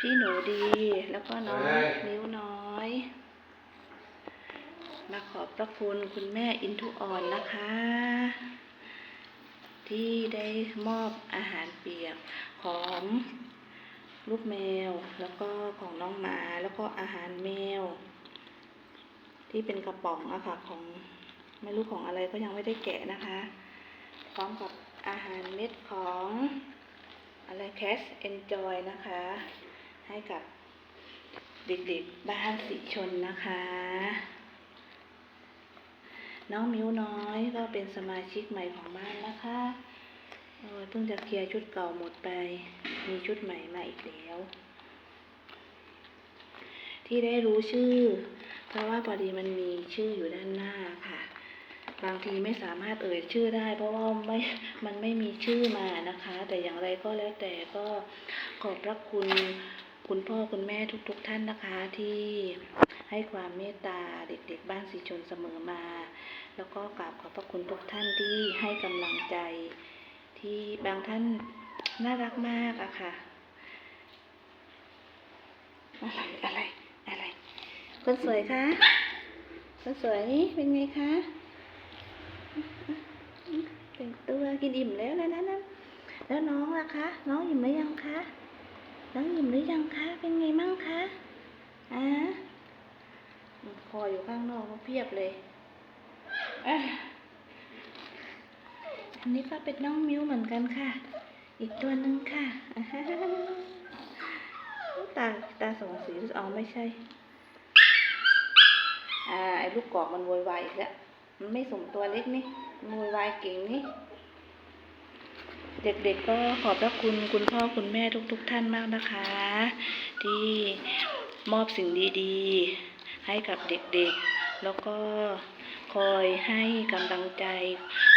พี่หนูดีแล้วก็น้องนิ้วน้อย มาขอบพระคุณคุณแม่อินทุอ่อนนะคะ ที่ได้มอบอาหารเปียกของลูกแมว แล้วก็ของน้องหมาแล้วก็อาหารแมว ที่เป็นกระป๋องอะค่ะของไม่รู้ของอะไรก็ยังไม่ได้แกะนะคะ พร้อมกับอาหารเม็ดของอะไร Cash Enjoy นะคะ ให้กับเด็กๆบ้านสีชนนะคะ น้องมิ้วน้อยก็เป็นสมาชิกใหม่ของบ้านนะคะโอ้ยเพิ่งจะเคลียร์ชุดเก่าหมดไป มีชุดใหม่มาอีกแล้ว ที่ได้รู้ชื่อ เพราะว่าพอดีมันมีชื่ออยู่ด้านหน้าค่ะ บางทีไม่สามารถเอ่ยชื่อได้ เพราะว่าไม่มันไม่มีชื่อมานะคะ แต่อย่างไรก็แล้วแต่ก็ขอบพระคุณ คุณพ่อคุณแม่ทุกๆทท่านนะคะที่ให้ความเมตตาเด็กๆบ้านสีชนเสมอมา แล้วก็กราบขอบพระคุณทุกท่านที่ให้กำลังใจ ที่บางท่านน่ารักมากอะค่ะ อะไรอะไรอะไรคนสวยคะคนสวยนี่เป็นไงคะแต่งตัวกินอิ่มแล้วนะนั่นนั่นแล้วน้องล่ะคะ น้องอิ่มหรือยังคะ น้องอิ่มหรือยังคะ เป็นไงมั่งคะอะคออยู่ข้างนอกเพียบเลยอันนี้ก็เป็นน้องมิวเหมือนกันค่ะ อีกตัวหนึ่งค่ะอ่าฮะตาตาสองสีอ๋อไม่ใช่ อ่าไอ้ลูกกอกมันโวยวายอีกแล้วมันไม่สมตัวเล็กนี่มันโวยวายเก่งนี่ เด็กๆก็ขอบพระคุณคุณพ่อคุณแม่ทุกๆทท่านมากนะคะ ที่มอบสิ่งดีๆ ให้กับเด็กๆ แล้วก็คอยให้กำลังใจ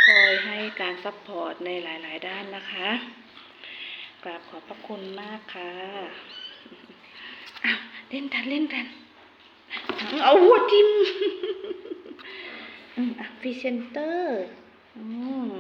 คอยให้การซัพพอร์ตในหลายๆ ด้านนะคะกราบขอบพระคุณมากค่ะเล่นกันเล่นกันเอาหัวทิมอืมอะพรีเซนเตอร์ อืม